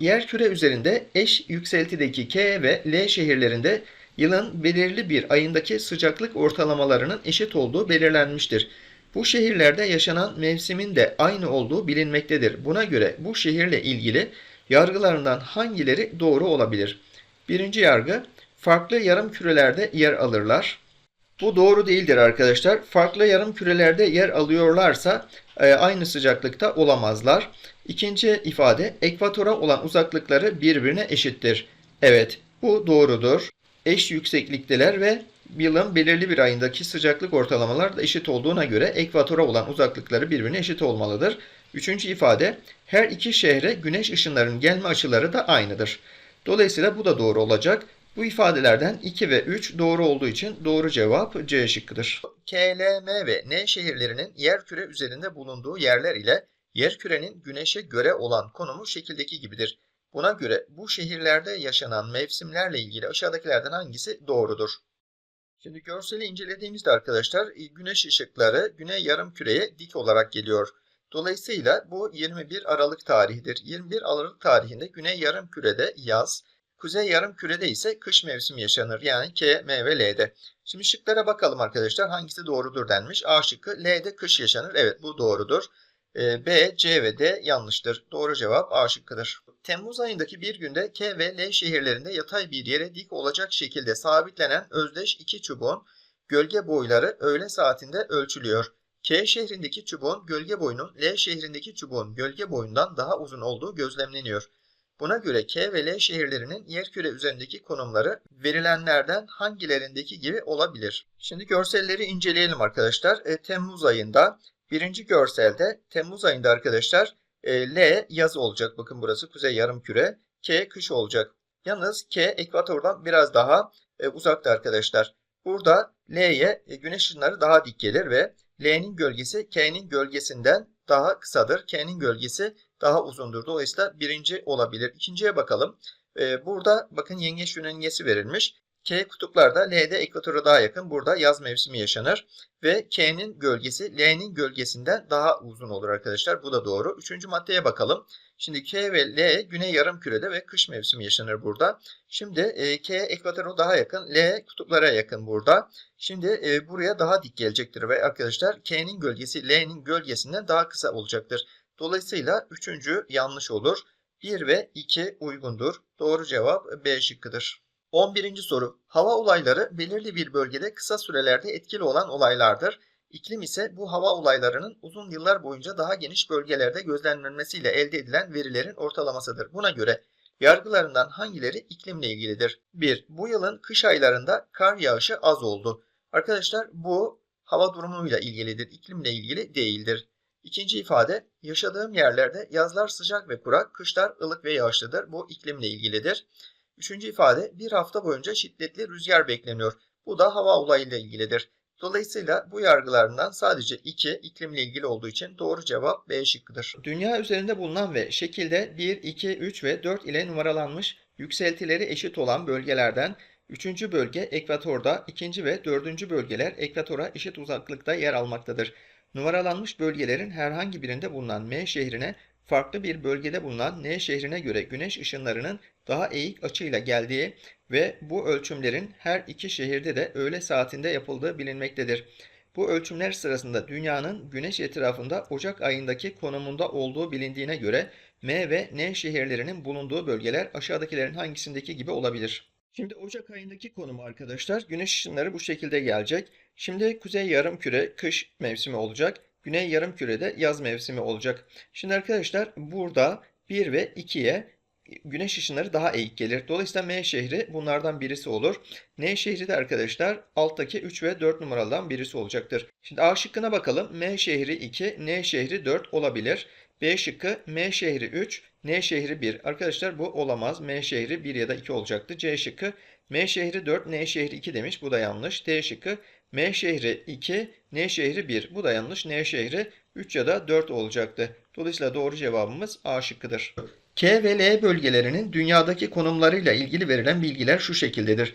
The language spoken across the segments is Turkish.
Yerküre üzerinde eş yükseltideki K ve L şehirlerinde yılın belirli bir ayındaki sıcaklık ortalamalarının eşit olduğu belirlenmiştir. Bu şehirlerde yaşanan mevsimin de aynı olduğu bilinmektedir. Buna göre bu şehirle ilgili yargılarından hangileri doğru olabilir? Birinci yargı, farklı yarım kürelerde yer alırlar. Bu doğru değildir arkadaşlar. Farklı yarım kürelerde yer alıyorlarsa e, aynı sıcaklıkta olamazlar. İkinci ifade ekvatora olan uzaklıkları birbirine eşittir. Evet, bu doğrudur. Eş yükseklikteler ve yılın belirli bir ayındaki sıcaklık ortalamalar da eşit olduğuna göre ekvatora olan uzaklıkları birbirine eşit olmalıdır. Üçüncü ifade her iki şehre güneş ışınlarının gelme açıları da aynıdır. Dolayısıyla bu da doğru olacak. Bu ifadelerden 2 ve 3 doğru olduğu için doğru cevap C şıkkıdır. K, L, M ve N şehirlerinin yerküre üzerinde bulunduğu yerler ile yerkürenin güneşe göre olan konumu şekildeki gibidir. Buna göre bu şehirlerde yaşanan mevsimlerle ilgili aşağıdakilerden hangisi doğrudur? Şimdi görseli incelediğimizde arkadaşlar e, güneş ışıkları güney yarım küreye dik olarak geliyor. Dolayısıyla bu 21 Aralık tarihidir. 21 Aralık tarihinde güney yarım kürede yaz, kuzey yarım kürede ise kış mevsimi yaşanır. Yani K, M ve L'de. Şimdi şıklara bakalım arkadaşlar. Hangisi doğrudur denmiş. A şıkkı L'de kış yaşanır. Evet bu doğrudur. E, B, C ve D yanlıştır. Doğru cevap A şıkkıdır. Temmuz ayındaki bir günde K ve L şehirlerinde yatay bir yere dik olacak şekilde sabitlenen özdeş iki çubuğun gölge boyları öğle saatinde ölçülüyor. K şehrindeki çubuğun gölge boyunun L şehrindeki çubuğun gölge boyundan daha uzun olduğu gözlemleniyor. Buna göre K ve L şehirlerinin yerküre üzerindeki konumları verilenlerden hangilerindeki gibi olabilir? Şimdi görselleri inceleyelim arkadaşlar. E, Temmuz ayında birinci görselde Temmuz ayında arkadaşlar e, L yaz olacak. Bakın burası kuzey yarım küre. K kış olacak. Yalnız K ekvatordan biraz daha e, uzakta arkadaşlar. Burada L'ye e, güneş ışınları daha dik gelir ve L'nin gölgesi K'nin gölgesinden daha kısadır. K'nin gölgesi daha uzundur. Dolayısıyla birinci olabilir. İkinciye bakalım. Ee, burada bakın yengeç yönelimiyesi verilmiş. K kutuplarda L'de ekvatora daha yakın. Burada yaz mevsimi yaşanır. Ve K'nin gölgesi L'nin gölgesinden daha uzun olur arkadaşlar. Bu da doğru. Üçüncü maddeye bakalım. Şimdi K ve L güney yarım kürede ve kış mevsimi yaşanır burada. Şimdi e, K ekvatora daha yakın. L kutuplara yakın burada. Şimdi e, buraya daha dik gelecektir ve arkadaşlar K'nin gölgesi L'nin gölgesinden daha kısa olacaktır. Dolayısıyla üçüncü yanlış olur. 1 ve 2 uygundur. Doğru cevap B şıkkıdır. 11. soru. Hava olayları belirli bir bölgede kısa sürelerde etkili olan olaylardır. İklim ise bu hava olaylarının uzun yıllar boyunca daha geniş bölgelerde gözlemlenmesiyle elde edilen verilerin ortalamasıdır. Buna göre yargılarından hangileri iklimle ilgilidir? 1. Bu yılın kış aylarında kar yağışı az oldu. Arkadaşlar bu hava durumuyla ilgilidir. İklimle ilgili değildir. İkinci ifade, yaşadığım yerlerde yazlar sıcak ve kurak, kışlar ılık ve yağışlıdır. Bu iklimle ilgilidir. Üçüncü ifade, bir hafta boyunca şiddetli rüzgar bekleniyor. Bu da hava olayıyla ilgilidir. Dolayısıyla bu yargılarından sadece 2 iklimle ilgili olduğu için doğru cevap B şıkkıdır. Dünya üzerinde bulunan ve şekilde 1, 2, 3 ve 4 ile numaralanmış yükseltileri eşit olan bölgelerden 3. bölge ekvatorda, 2. ve 4. bölgeler ekvatora eşit uzaklıkta yer almaktadır. Numaralanmış bölgelerin herhangi birinde bulunan M şehrine farklı bir bölgede bulunan N şehrine göre güneş ışınlarının daha eğik açıyla geldiği ve bu ölçümlerin her iki şehirde de öğle saatinde yapıldığı bilinmektedir. Bu ölçümler sırasında dünyanın güneş etrafında Ocak ayındaki konumunda olduğu bilindiğine göre M ve N şehirlerinin bulunduğu bölgeler aşağıdakilerin hangisindeki gibi olabilir? Şimdi Ocak ayındaki konumu arkadaşlar güneş ışınları bu şekilde gelecek. Şimdi kuzey yarımküre kış mevsimi olacak. Güney yarımkürede yaz mevsimi olacak. Şimdi arkadaşlar burada 1 ve 2'ye güneş ışınları daha eğik gelir. Dolayısıyla M şehri bunlardan birisi olur. N şehri de arkadaşlar alttaki 3 ve 4 numaralardan birisi olacaktır. Şimdi A şıkkına bakalım. M şehri 2, N şehri 4 olabilir. B şıkkı M şehri 3, N şehri 1. Arkadaşlar bu olamaz. M şehri 1 ya da 2 olacaktı. C şıkkı M şehri 4, N şehri 2 demiş. Bu da yanlış. D şıkkı M şehri 2, N şehri 1. Bu da yanlış. N şehri 3 ya da 4 olacaktı. Dolayısıyla doğru cevabımız A şıkkıdır. K ve L bölgelerinin dünyadaki konumlarıyla ilgili verilen bilgiler şu şekildedir.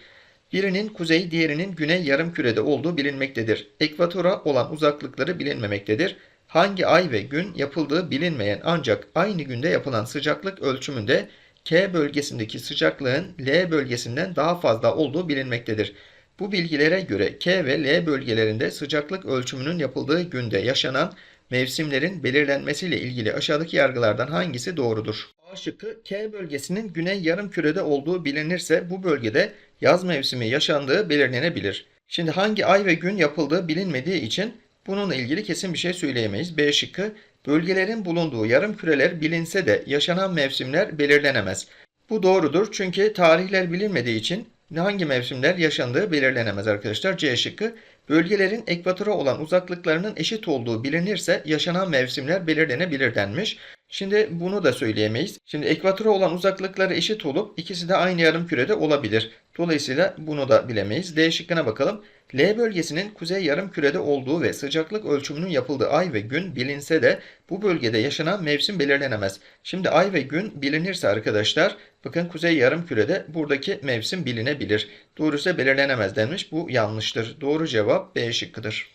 Birinin kuzey, diğerinin güney yarımkürede olduğu bilinmektedir. Ekvatora olan uzaklıkları bilinmemektedir. Hangi ay ve gün yapıldığı bilinmeyen ancak aynı günde yapılan sıcaklık ölçümünde K bölgesindeki sıcaklığın L bölgesinden daha fazla olduğu bilinmektedir. Bu bilgilere göre K ve L bölgelerinde sıcaklık ölçümünün yapıldığı günde yaşanan mevsimlerin belirlenmesiyle ilgili aşağıdaki yargılardan hangisi doğrudur? A şıkkı K bölgesinin güney yarımkürede olduğu bilinirse bu bölgede yaz mevsimi yaşandığı belirlenebilir. Şimdi hangi ay ve gün yapıldığı bilinmediği için bununla ilgili kesin bir şey söyleyemeyiz. B şıkkı bölgelerin bulunduğu yarım küreler bilinse de yaşanan mevsimler belirlenemez. Bu doğrudur çünkü tarihler bilinmediği için hangi mevsimler yaşandığı belirlenemez arkadaşlar. C şıkkı bölgelerin ekvatora olan uzaklıklarının eşit olduğu bilinirse yaşanan mevsimler belirlenebilir denmiş. Şimdi bunu da söyleyemeyiz. Şimdi ekvatora olan uzaklıkları eşit olup ikisi de aynı yarım kürede olabilir. Dolayısıyla bunu da bilemeyiz. D şıkkına bakalım. L bölgesinin kuzey yarım kürede olduğu ve sıcaklık ölçümünün yapıldığı ay ve gün bilinse de bu bölgede yaşanan mevsim belirlenemez. Şimdi ay ve gün bilinirse arkadaşlar bakın kuzey yarım kürede buradaki mevsim bilinebilir. Doğrusu belirlenemez denmiş. Bu yanlıştır. Doğru cevap B şıkkıdır.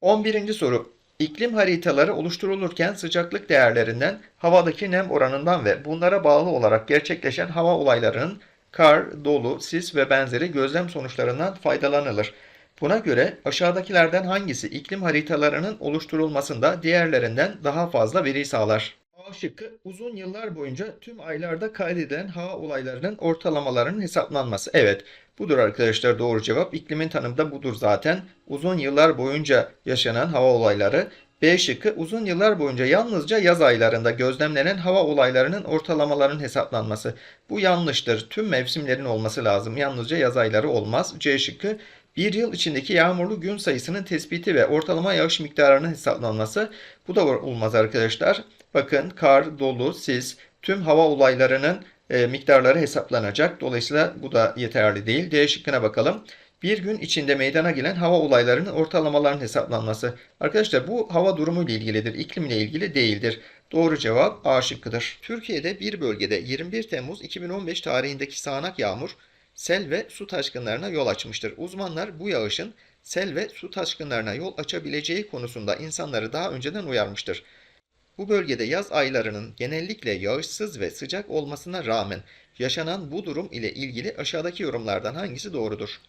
11. soru. İklim haritaları oluşturulurken sıcaklık değerlerinden, havadaki nem oranından ve bunlara bağlı olarak gerçekleşen hava olaylarının kar, dolu, sis ve benzeri gözlem sonuçlarından faydalanılır. Buna göre aşağıdakilerden hangisi iklim haritalarının oluşturulmasında diğerlerinden daha fazla veri sağlar? A şıkkı uzun yıllar boyunca tüm aylarda kaydedilen hava olaylarının ortalamalarının hesaplanması. Evet, budur arkadaşlar doğru cevap. İklimin tanımı da budur zaten. Uzun yıllar boyunca yaşanan hava olayları. B şıkkı uzun yıllar boyunca yalnızca yaz aylarında gözlemlenen hava olaylarının ortalamalarının hesaplanması. Bu yanlıştır. Tüm mevsimlerin olması lazım. Yalnızca yaz ayları olmaz. C şıkkı bir yıl içindeki yağmurlu gün sayısının tespiti ve ortalama yağış miktarının hesaplanması. Bu da olmaz arkadaşlar. Bakın kar, dolu, sis, tüm hava olaylarının e, miktarları hesaplanacak. Dolayısıyla bu da yeterli değil. D şıkkına bakalım. Bir gün içinde meydana gelen hava olaylarının ortalamalarının hesaplanması. Arkadaşlar bu hava durumu ile ilgilidir. İklimle ilgili değildir. Doğru cevap A şıkkıdır. Türkiye'de bir bölgede 21 Temmuz 2015 tarihindeki sağanak yağmur sel ve su taşkınlarına yol açmıştır. Uzmanlar bu yağışın sel ve su taşkınlarına yol açabileceği konusunda insanları daha önceden uyarmıştır. Bu bölgede yaz aylarının genellikle yağışsız ve sıcak olmasına rağmen yaşanan bu durum ile ilgili aşağıdaki yorumlardan hangisi doğrudur?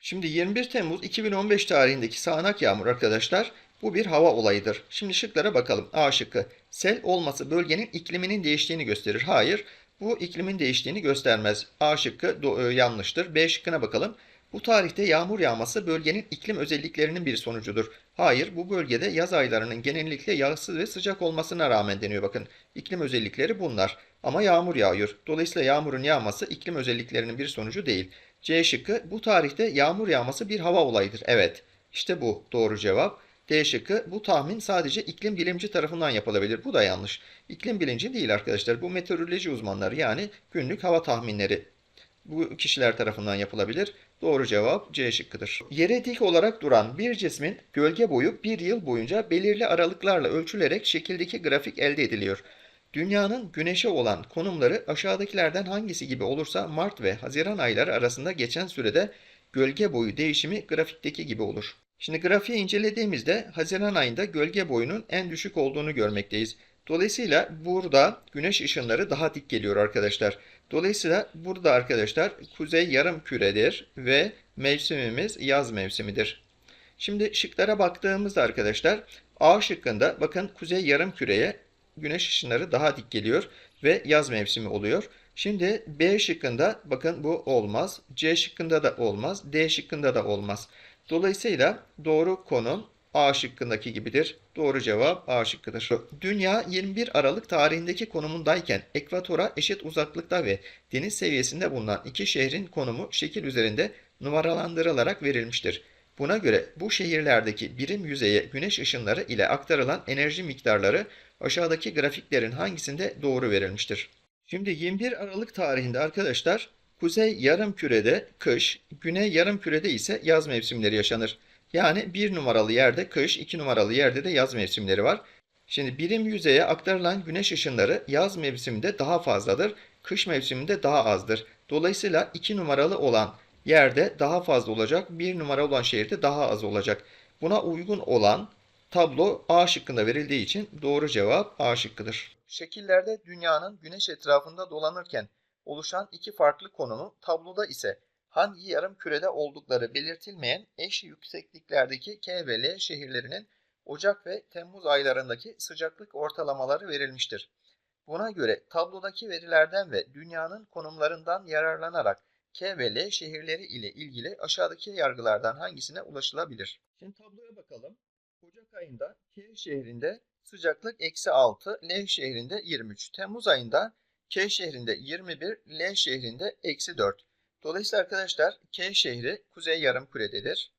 Şimdi 21 Temmuz 2015 tarihindeki sağanak yağmur arkadaşlar bu bir hava olayıdır. Şimdi şıklara bakalım. A şıkkı sel olması bölgenin ikliminin değiştiğini gösterir. Hayır bu iklimin değiştiğini göstermez. A şıkkı e, yanlıştır. B şıkkına bakalım. Bu tarihte yağmur yağması bölgenin iklim özelliklerinin bir sonucudur. Hayır, bu bölgede yaz aylarının genellikle yağsız ve sıcak olmasına rağmen deniyor bakın. İklim özellikleri bunlar. Ama yağmur yağıyor. Dolayısıyla yağmurun yağması iklim özelliklerinin bir sonucu değil. C şıkkı bu tarihte yağmur yağması bir hava olayıdır. Evet. İşte bu doğru cevap. D şıkkı bu tahmin sadece iklim bilimci tarafından yapılabilir. Bu da yanlış. İklim bilimci değil arkadaşlar. Bu meteoroloji uzmanları yani günlük hava tahminleri bu kişiler tarafından yapılabilir. Doğru cevap C şıkkıdır. Yere dik olarak duran bir cismin gölge boyu bir yıl boyunca belirli aralıklarla ölçülerek şekildeki grafik elde ediliyor. Dünyanın güneşe olan konumları aşağıdakilerden hangisi gibi olursa Mart ve Haziran ayları arasında geçen sürede gölge boyu değişimi grafikteki gibi olur. Şimdi grafiği incelediğimizde Haziran ayında gölge boyunun en düşük olduğunu görmekteyiz. Dolayısıyla burada güneş ışınları daha dik geliyor arkadaşlar. Dolayısıyla burada arkadaşlar kuzey yarım küredir ve mevsimimiz yaz mevsimidir. Şimdi şıklara baktığımızda arkadaşlar A şıkkında bakın kuzey yarım küreye güneş ışınları daha dik geliyor ve yaz mevsimi oluyor. Şimdi B şıkkında bakın bu olmaz. C şıkkında da olmaz. D şıkkında da olmaz. Dolayısıyla doğru konum A şıkkındaki gibidir. Doğru cevap A şıkkıdır. Dünya 21 Aralık tarihindeki konumundayken ekvatora eşit uzaklıkta ve deniz seviyesinde bulunan iki şehrin konumu şekil üzerinde numaralandırılarak verilmiştir. Buna göre bu şehirlerdeki birim yüzeye güneş ışınları ile aktarılan enerji miktarları aşağıdaki grafiklerin hangisinde doğru verilmiştir? Şimdi 21 Aralık tarihinde arkadaşlar kuzey yarım kürede kış, güney yarım kürede ise yaz mevsimleri yaşanır. Yani bir numaralı yerde kış, iki numaralı yerde de yaz mevsimleri var. Şimdi birim yüzeye aktarılan güneş ışınları yaz mevsiminde daha fazladır, kış mevsiminde daha azdır. Dolayısıyla iki numaralı olan yerde daha fazla olacak, bir numara olan şehirde daha az olacak. Buna uygun olan tablo A şıkkında verildiği için doğru cevap A şıkkıdır. Şekillerde dünyanın güneş etrafında dolanırken oluşan iki farklı konumu tabloda ise hangi yarım kürede oldukları belirtilmeyen eş yüksekliklerdeki K ve L şehirlerinin Ocak ve Temmuz aylarındaki sıcaklık ortalamaları verilmiştir. Buna göre tablodaki verilerden ve dünyanın konumlarından yararlanarak K ve L şehirleri ile ilgili aşağıdaki yargılardan hangisine ulaşılabilir? Şimdi tabloya bakalım. Ocak ayında K şehrinde sıcaklık eksi 6, L şehrinde 23. Temmuz ayında K şehrinde 21, L şehrinde eksi 4. Dolayısıyla arkadaşlar K şehri kuzey yarım kürededir.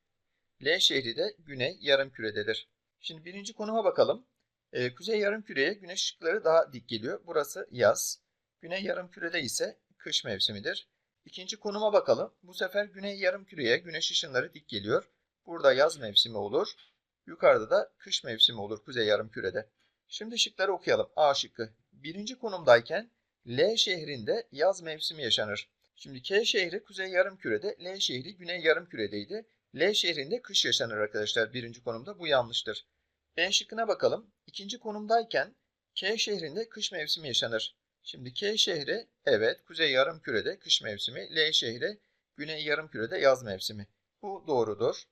L şehri de güney yarım kürededir. Şimdi birinci konuma bakalım. Ee, kuzey yarım küreye güneş ışıkları daha dik geliyor. Burası yaz. Güney yarım kürede ise kış mevsimidir. İkinci konuma bakalım. Bu sefer güney yarım küreye güneş ışınları dik geliyor. Burada yaz mevsimi olur. Yukarıda da kış mevsimi olur kuzey yarım kürede. Şimdi şıkları okuyalım. A şıkkı. Birinci konumdayken L şehrinde yaz mevsimi yaşanır. Şimdi K şehri kuzey yarım kürede, L şehri güney yarım küredeydi. L şehrinde kış yaşanır arkadaşlar birinci konumda. Bu yanlıştır. B şıkkına bakalım. İkinci konumdayken K şehrinde kış mevsimi yaşanır. Şimdi K şehri evet kuzey yarım kürede kış mevsimi, L şehri güney yarım kürede yaz mevsimi. Bu doğrudur.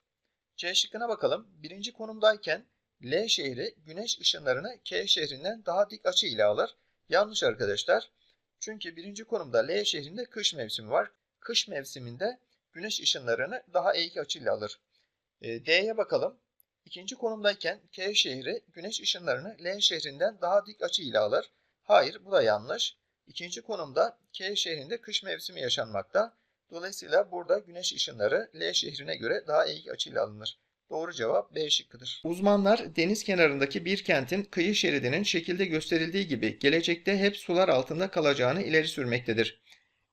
C şıkkına bakalım. Birinci konumdayken L şehri güneş ışınlarını K şehrinden daha dik açı ile alır. Yanlış arkadaşlar. Çünkü birinci konumda L şehrinde kış mevsimi var. Kış mevsiminde güneş ışınlarını daha eğik açıyla alır. E, D'ye bakalım. İkinci konumdayken K şehri güneş ışınlarını L şehrinden daha dik açı ile alır. Hayır bu da yanlış. İkinci konumda K şehrinde kış mevsimi yaşanmakta. Dolayısıyla burada güneş ışınları L şehrine göre daha eğik açıyla alınır. Doğru cevap B şıkkıdır. Uzmanlar deniz kenarındaki bir kentin kıyı şeridinin şekilde gösterildiği gibi gelecekte hep sular altında kalacağını ileri sürmektedir.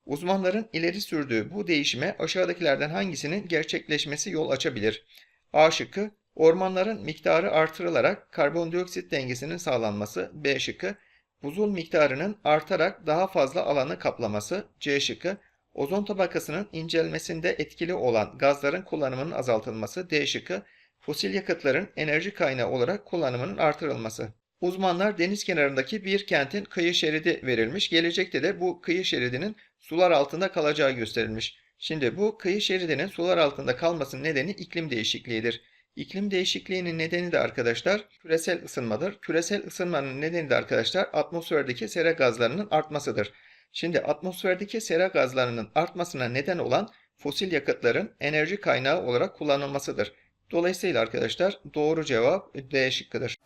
Uzmanların ileri sürdüğü bu değişime aşağıdakilerden hangisinin gerçekleşmesi yol açabilir? A şıkkı ormanların miktarı artırılarak karbondioksit dengesinin sağlanması. B şıkkı buzul miktarının artarak daha fazla alanı kaplaması. C şıkkı ozon tabakasının incelmesinde etkili olan gazların kullanımının azaltılması. D şıkkı fosil yakıtların enerji kaynağı olarak kullanımının artırılması. Uzmanlar deniz kenarındaki bir kentin kıyı şeridi verilmiş. Gelecekte de bu kıyı şeridinin sular altında kalacağı gösterilmiş. Şimdi bu kıyı şeridinin sular altında kalmasının nedeni iklim değişikliğidir. İklim değişikliğinin nedeni de arkadaşlar küresel ısınmadır. Küresel ısınmanın nedeni de arkadaşlar atmosferdeki sera gazlarının artmasıdır. Şimdi atmosferdeki sera gazlarının artmasına neden olan fosil yakıtların enerji kaynağı olarak kullanılmasıdır. Dolayısıyla arkadaşlar doğru cevap D şıkkıdır.